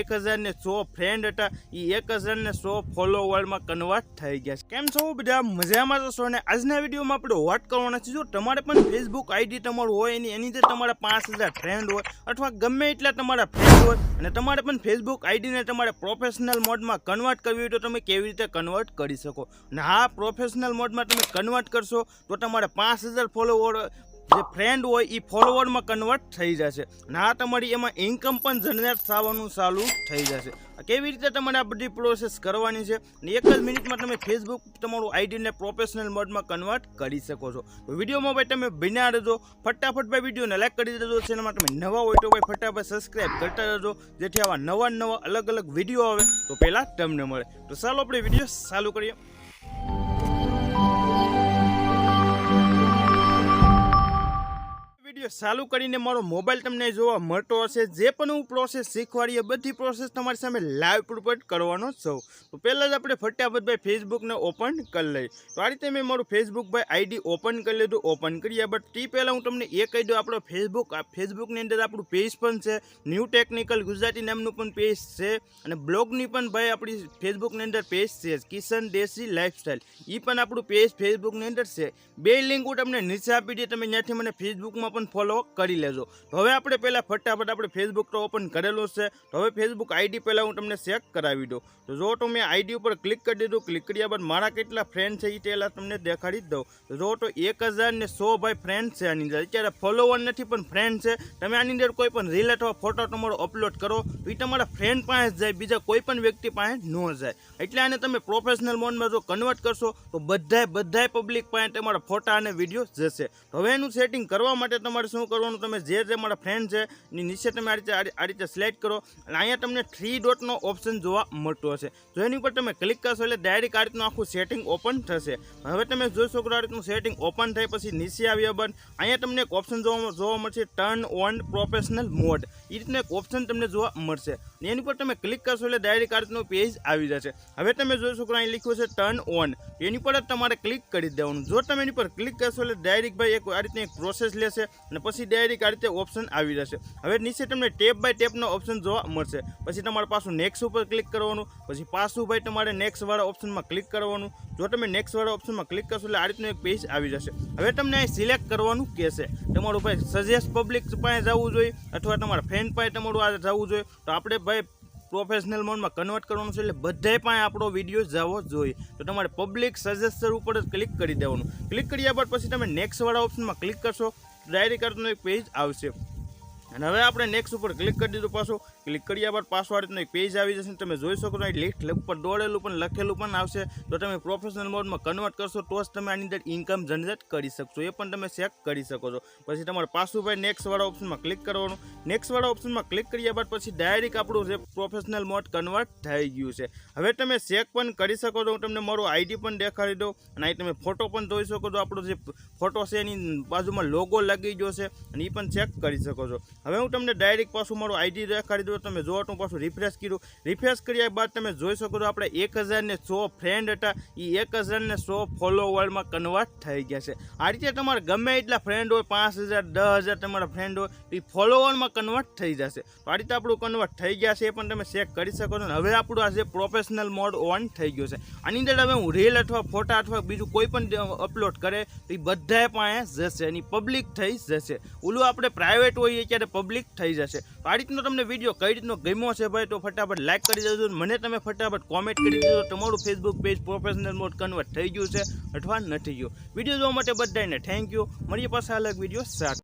એક હજાર ને સો ફ્રેન્ડ હતા. એ એક હજાર ને સો ફોલોવરમાં કન્વર્ટ થઈ ગયા છે. કેમ છો બધા? મજામાં જશો અને આજના વિડીયોમાં આપણે વાત કરવાના છે જો તમારે પણ ફેસબુક આઈડી તમારું હોય, એની એની અંદર તમારા પાંચ હજાર ફ્રેન્ડ હોય, અથવા ગમે એટલા તમારા ફ્રેન્ડ હોય, અને તમારે પણ ફેસબુક આઈડીને તમારે પ્રોફેશનલ મોડમાં કન્વર્ટ કરવી હોય તો તમે કેવી રીતે કન્વર્ટ કરી શકો? અને હા પ્રોફેશનલ મોડમાં તમે કન્વર્ટ કરશો તો તમારે પાંચ હજાર ફોલોવર જે ફ્રેન્ડ હોય એ ફોલોવરમાં કન્વર્ટ થઈ જશે. આ તમારી એમાં ઇન્કમ પણ જનરેટ થવાનું ચાલુ થઈ જશે. કેવી રીતે તમારે આ બધી પ્રોસેસ કરવાની છે? અને એક જ મિનિટમાં તમે ફેસબુક તમારું આઈડીને પ્રોફેશનલ મોડમાં કન્વર્ટ કરી શકો છો. વિડીયોમાં ભાઈ તમે બિના રહેજો. ફટાફટ ભાઈ વિડીયોને લાઈક કરી દેજો. ચેનલમાં તમે નવા હોય તો ભાઈ ફટાફટ સબસ્ક્રાઈબ કરતા રહેજો. જેથી આવા નવા નવા અલગ અલગ વીડિયો આવે તો પહેલાં તમને મળે. તો ચાલો આપણે વીડિયો ચાલુ કરીએ. વીડિયો ચાલુ કરીને મારો મોબાઈલ તમને જોવા મળતો હશે. જે પણ હું પ્રોસેસ શીખવાડીએ બધી પ્રોસેસ તમારી સામે લાઈવ પ્રોપોટ કરવાનો છું. તો પહેલાં જ આપણે ફટાફટ ભાઈ ફેસબુકને ઓપન કરી લઈએ. તો આ રીતે મેં મારું ફેસબુક ભાઈ આઈડી ઓપન કરી લીધું. ઓપન કરીએ બટ તે પહેલાં હું તમને એ કહી દઉં, આપણો ફેસબુક ફેસબુકની અંદર આપણું પેજ પણ છે. ન્યૂ ટેકનિકલ ગુજરાતી નામનું પણ પેજ છે. અને બ્લોગની પણ ભાઈ આપણી ફેસબુકની અંદર પેજ છે. કિશન દેશી લાઇફસ્ટાઈલ એ પણ આપણું પેજ ફેસબુકની અંદર છે. બે લિંક હું તમને નીચે આપી દઈએ તમે ત્યાંથી મને ફેસબુકમાં પણ ફોલો કરી લેજો. હવે આપણે પહેલાં ફટાફટ આપણે ફેસબુક તો ઓપન કરેલું છે. તો હવે ફેસબુક આઈડી પહેલાં હું તમને ચેક કરાવી દઉં. તો જો તો મેં આઈડી ઉપર ક્લિક કરી દીધું. ક્લિક કર્યા બાદ મારા કેટલા ફ્રેન્ડ છે એ પહેલાં તમને દેખાડી જ દઉં. જો તો એક હજાર ને સો ભાઈ ફ્રેન્ડ છે આની અંદર. અત્યારે ફોલોવર નથી પણ ફ્રેન્ડ છે. તમે આની અંદર કોઈ પણ રીલ અથવા ફોટો તમારો અપલોડ કરો, તો એ તમારા ફ્રેન્ડ પાસે જાય. બીજા કોઈ પણ વ્યક્તિ પાસે ન જાય. એટલે આને તમે પ્રોફેશનલ મોડમાં જો કન્વર્ટ કરશો, તો બધાય બધાય પબ્લિક પાસે તમારા ફોટા અને વીડિયો જશે. હવે એનું સેટિંગ કરવા માટે તમારે શું કરવાનું? તમે જે જે મારા ફ્રેન્ડ છે, એની નીચે તમે આ રીતે આ રીતે સિલેક્ટ કરો અને અહીંયા તમને થ્રી ડોટનો ઓપ્શન જોવા મળતો હશે. જો એની ઉપર તમે ક્લિક કરશો એટલે ડાયરેક્ટ આ રીતનું આખું સેટિંગ ઓપન થશે. હવે તમે જોઈ શકો આ રીતનું સેટિંગ ઓપન થાય પછી નીચે આવ્યા બાદ અહીંયા તમને એક ઓપ્શન જોવા જોવા મળશે ટર્ન ઓન પ્રોફેશનલ મોડ એ રીતનું એક ઓપ્શન તમને જોવા મળશે. એની પર તમે ક્લિક કરશો એટલે ડાયરેક્ટ આ રીતનું પેજ આવી જશે. હવે તમે જોઈ શકો અહીં લખ્યું છે ટર્ન ઓન એની પર જ તમારે ક્લિક કરી દેવાનું. જો તમે એની પર ક્લિક કરશો એટલે ડાયરેક્ટ ભાઈ એક આ રીતની એક પ્રોસેસ લેશે. અને પછી ડાયરેક્ટ આ રીતે ઓપ્શન આવી જશે. હવે નીચે તમને ટેપ બાય ટેપનો ઓપ્શન જોવા મળશે. પછી તમારે પાછું નેક્સ્ટ ઉપર ક્લિક કરવાનું. પછી પાછું ભાઈ તમારે નેક્સ્ટવાળા ઓપ્શનમાં ક્લિક કરવાનું. જો તમે નેક્સ્ટવાળા ઓપ્શનમાં ક્લિક કરશો એટલે આ રીતનું એક પેજ આવી જશે. હવે તમને અહીં સિલેક્ટ કરવાનું કહેશે. તમારું ભાઈ સજેસ્ટ પબ્લિક પાસે જવું જોઈએ અથવા તમારા ફ્રેન્ડ પાસે તમારું આ જવું જોઈએ. તો આપણે ભાઈ પ્રોફેશનલ મોડમાં કન્વર્ટ કરવાનું છે એટલે બધાય પાસે આપણો વીડિયો જવો જોઈએ. તો તમારે પબ્લિક સજેસ્ટર ઉપર જ ક્લિક કરી દેવાનું. ક્લિક કર્યા બાદ પછી તમે નેક્સ્ટવાળા ઓપ્શનમાં ક્લિક કરશો. ડાયરેક્ટ કાર્ડનું એક પેજ આવશે. અને હવે આપણે નેક્સ્ટ ઉપર ક્લિક કરી દીધું પાછું. ક્લિક કર્યા બાદ પાછું એક પેજ આવી જશે તમે જોઈ શકો છો લિસ્ટ ઉપર દોડેલું પણ લખેલું પણ આવશે. તો તમે પ્રોફેશનલ મોડમાં કન્વર્ટ કરશો તો જ તમે આની અંદર ઇન્કમ જનરેટ કરી શકશો. એ પણ તમે ચેક કરી શકો છો. પછી તમારે પાછું ભાઈ નેક્સ્ટવાળા ઓપ્શનમાં ક્લિક કરવાનું. નેક્સ્ટવાળા ઓપ્શનમાં ક્લિક કર્યા બાદ પછી ડાયરેક્ટ આપણું જે પ્રોફેશનલ મોડ કન્વર્ટ થઈ ગયું છે. હવે તમે ચેક પણ કરી શકો છો. હું તમને મારું આઈડી પણ દેખાડી દઉં અને અહીં તમે ફોટો પણ જોઈ શકો છો. આપણો જે ફોટો છે એની બાજુમાં લોગો લાગી ગયો છે અને એ પણ ચેક કરી શકો છો. હવે હું તમને ડાયરેક્ટ પાછું મારું આઈડી દેખાડી દઉં, તમે જો તો પાછું રિફ્રેશ કર્યું. રિફ્રેશ કર્યા બાદ તમે જોઈ શકો છો આપણે એક હજારને સો ફ્રેન્ડ હતા. એ એક હજારને સો ફોલોવરમાં કન્વર્ટ થઈ ગયા છે. આ રીતે તમારે ગમે એટલા ફ્રેન્ડ હોય, પાંચ હજાર, દસ હજાર તમારા ફ્રેન્ડ હોય એ ફોલોવરમાં કન્વર્ટ થઈ જશે. તો આ રીતે આપણું કન્વર્ટ થઈ ગયા છે, એ પણ તમે ચેક કરી શકો છો. હવે આપણું આ જે પ્રોફેશનલ મોડ ઓન થઈ ગયો છે. આની અંદર હવે હું રીલ અથવા ફોટા અથવા બીજું કોઈ પણ અપલોડ કરે, તો એ બધાએ પાસે જશે એની પબ્લિક થઈ જશે. ઓલું આપણે પ્રાઇવેટ હોઈએ ત્યારે પબ્લિક થઈ જશે. તો આ રીતનો તમને વીડિયો કઈ રીતનો ગમ્યો છે ભાઈ, તો ફટાફટ લાઈક કરી દેજો મને તમે ફટાફટ કોમેન્ટ કરી દેજો. તમારું Facebook page professional mode convert થઈ ગયું છે, અથવા નથી ગયું. વીડિયો જોવા માટે બધાને થેન્ક યુ મળીએ પાછા અલગ વીડિયો સાથે.